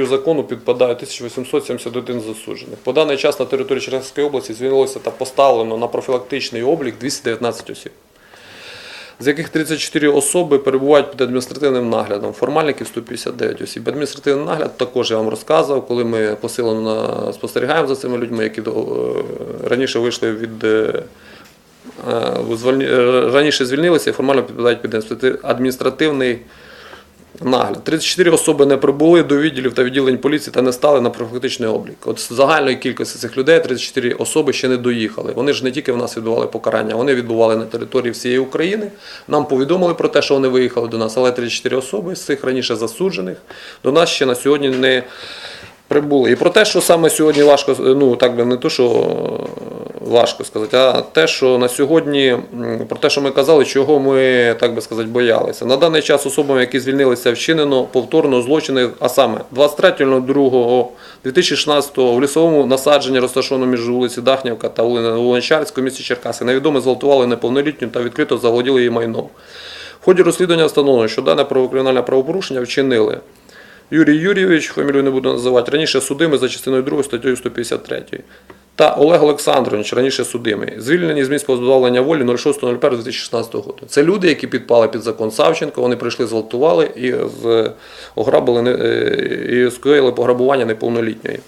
закону підпадає 1871 засуджених. По даний час на території Черкаської області звільнилося та поставлено на профілактичний облік 219 осіб, з яких 34 особи перебувають під адміністративним наглядом. Формальників 159 осіб. Адміністративний нагляд також я вам розказував, коли ми посилено спостерігаємо за цими людьми, які е, раніше вийшли від. е, е, Раніше звільнилися і формально підпадають під адміністративний нагляд. 34 особи не прибули до відділів та відділень поліції та не стали на профілактичний облік. От з загальної кількості цих людей 34 особи ще не доїхали. Вони ж не тільки в нас відбували покарання, вони відбували на території всієї України. Нам повідомили про те, що вони виїхали до нас, але 34 особи з цих раніше засуджених до нас ще на сьогодні не прибули. І про те, що саме сьогодні важко, ну так би не то, що важко сказати, а те, що на сьогодні, про те, що ми казали, чого ми, так би сказати, боялися. На даний час особами, які звільнилися, вчинено повторно злочини, а саме 23.02.2016 в лісовому насадженні, розташованому між вулиці Дахнівка та в місті Черкаси, невідомо зґвалтували неповнолітню та відкрито заволоділи її майном. В ході розслідування встановлено, що дане правокримінальне правопорушення вчинили Юрій Юрійович, фамілію не буду називати, раніше судимий за частиною 2 статтею 153. Та Олег Олександрович, раніше судимий, звільнені з місць позбавлення волі 06.01.2016 року. Це люди, які підпали під закон Савченко, вони прийшли, зґвалтували і з, е, і скоїли пограбування неповнолітньої.